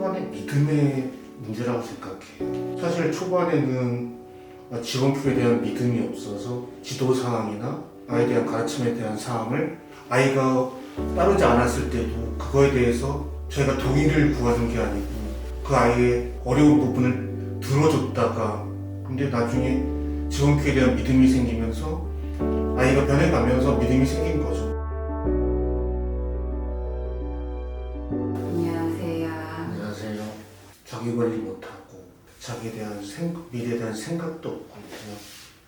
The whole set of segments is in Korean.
간의 믿음의 문제라고 생각해요. 사실 초반에는 지원표에 대한 믿음이 없어서 지도 상황이나 아이에 대한 가르침에 대한 사항을 아이가 따르지 않았을 때도 그거에 대해서 저희가 동의를 구하는 게 아니고 그 아이의 어려운 부분을 들어줬다가 근데 나중에 지원표에 대한 믿음이 생기면서 아이가 변해가면서 믿음이 생긴 거죠. 자기 관리 못하고 자기에 대한 생각, 미래에 대한 생각도 없고 그냥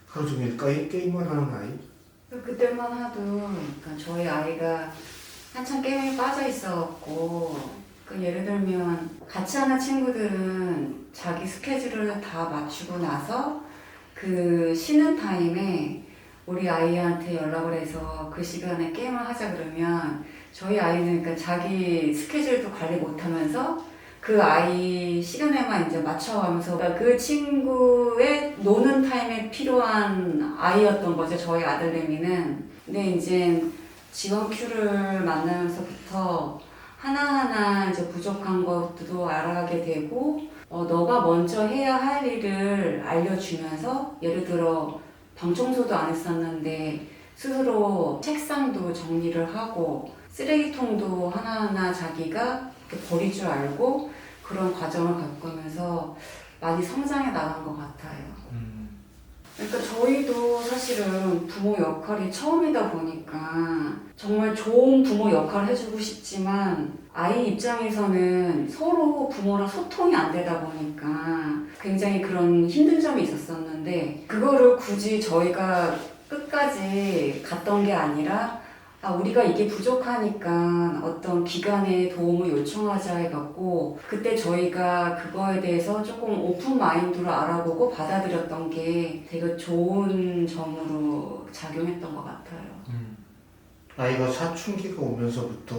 하루 종일 게임, 게임만 하는 아이. 그때만 해도 그러니까 저희 아이가 한참 게임에 빠져 있어갖고 그 예를 들면 같이 하는 친구들은 자기 스케줄을 다 맞추고 나서 그 쉬는 타임에 우리 아이한테 연락을 해서 그 시간에 게임을 하자 그러면 저희 아이는 그러니까 자기 스케줄도 관리 못하면서 그 아이 시간에만 이제 맞춰가면서 그 친구의 노는 타임에 필요한 아이였던 거죠 저희 아들내미는. 근데 이제 지원 큐를 만나면서부터 하나하나 이제 부족한 것도 알아가게 되고 어, 너가 먼저 해야 할 일을 알려주면서 예를 들어 방 청소도 안 했었는데 스스로 책상도 정리를 하고 쓰레기통도 하나하나 자기가 버릴 줄 알고 그런 과정을 겪으면서 많이 성장해 나간 것 같아요. 그러니까 저희도 사실은 부모 역할이 처음이다 보니까 정말 좋은 부모 역할을 해주고 싶지만 아이 입장에서는 서로 부모랑 소통이 안 되다 보니까 굉장히 그런 힘든 점이 있었었는데 그거를 굳이 저희가 끝까지 갔던 게 아니라 아, 우리가 이게 부족하니까 어떤 기관의 도움을 요청하자 해갖고 그때 저희가 그거에 대해서 조금 오픈 마인드로 알아보고 받아들였던 게 되게 좋은 점으로 작용했던 것 같아요. 아이가 사춘기가 오면서부터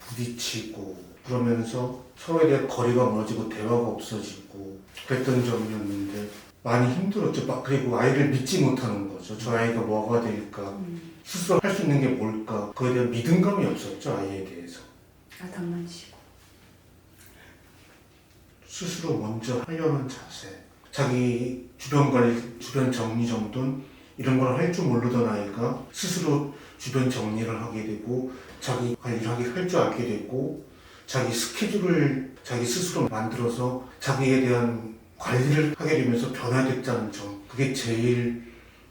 부딪히고 그러면서 서로에 대한 거리가 멀어지고 대화가 없어지고 그랬던 점이었는데 많이 힘들었죠. 막 그리고 아이를 믿지 못하는 거죠. 저 아이가 뭐가 될까 스스로 할 수 있는 게 뭘까 그거에 대한 믿음감이 없었죠 아이에 대해서 아, 장난치고. 스스로 먼저 하려는 자세 자기 주변 관리 주변 정리 정돈 이런 걸 할 줄 모르던 아이가 스스로 주변 정리를 하게 되고 자기 관리를 하게 할 줄 알게 되고 자기 스케줄을 자기 스스로 만들어서 자기에 대한 관리를 하게 되면서 변화됐다는 점 그게 제일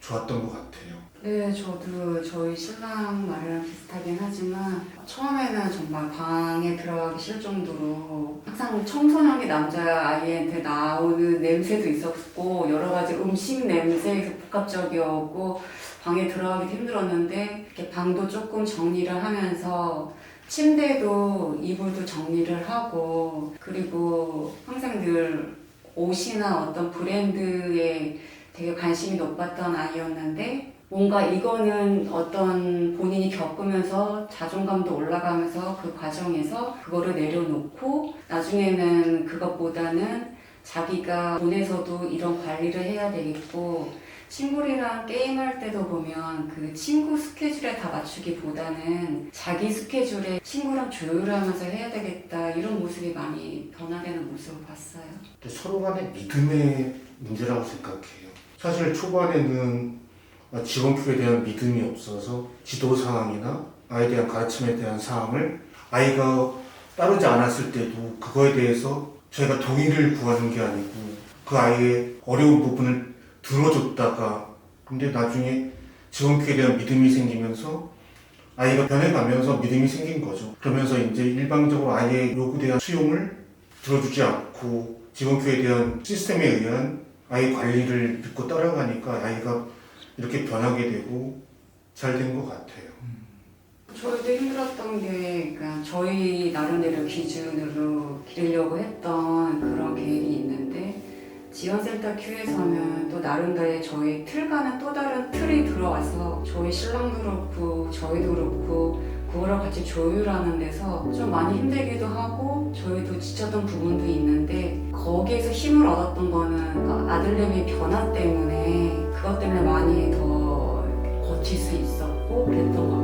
좋았던 것 같아요. 네, 저도 저희 신랑 말이랑 비슷하긴 하지만 처음에는 정말 방에 들어가기 싫을 정도로 항상 청소년기 남자 아이한테 나오는 냄새도 있었고 여러 가지 음식 냄새에서 복합적이었고 방에 들어가기도 힘들었는데 이렇게 방도 조금 정리를 하면서 침대도 이불도 정리를 하고 그리고 항상 늘 옷이나 어떤 브랜드에 되게 관심이 높았던 아이였는데 뭔가 이거는 어떤 본인이 겪으면서 자존감도 올라가면서 그 과정에서 그거를 내려놓고 나중에는 그것보다는 자기가 돈에서도 이런 관리를 해야 되겠고 친구들이랑 게임할 때도 보면 그 친구 스케줄에 다 맞추기보다는 자기 스케줄에 친구랑 조율하면서 해야 되겠다 이런 모습이 많이 변화되는 모습을 봤어요. 근데 서로 간의 믿음의 문제라고 생각해요. 사실 초반에는 지원표에 대한 믿음이 없어서 지도 상황이나 아이에 대한 가르침에 대한 사항을 아이가 따르지 않았을 때도 그거에 대해서 저희가 동의를 구하는 게 아니고 그 아이의 어려운 부분을 들어줬다가 근데 나중에 지원표에 대한 믿음이 생기면서 아이가 변해가면서 믿음이 생긴 거죠. 그러면서 이제 일방적으로 아이의 요구에 대한 수용을 들어주지 않고 지원표에 대한 시스템에 의한 아이 관리를 믿고 따라가니까 아이가 이렇게 변하게 되고 잘 된 것 같아요. 저희도 힘들었던 게 그러니까 저희 나름대로 기준으로 기르려고 했던 그런 계획이 지원센터 큐에서는 또 나름대로 저희 틀과는 또 다른 틀이 들어와서 저희 신랑도 그렇고 저희도 그렇고 그거를 같이 조율하는 데서 좀 많이 힘들기도 하고 저희도 지쳤던 부분도 있는데 거기에서 힘을 얻었던 거는 아들내미 변화 때문에 그것 때문에 많이 더 버틸 수 있었고 그랬던 것 같아요.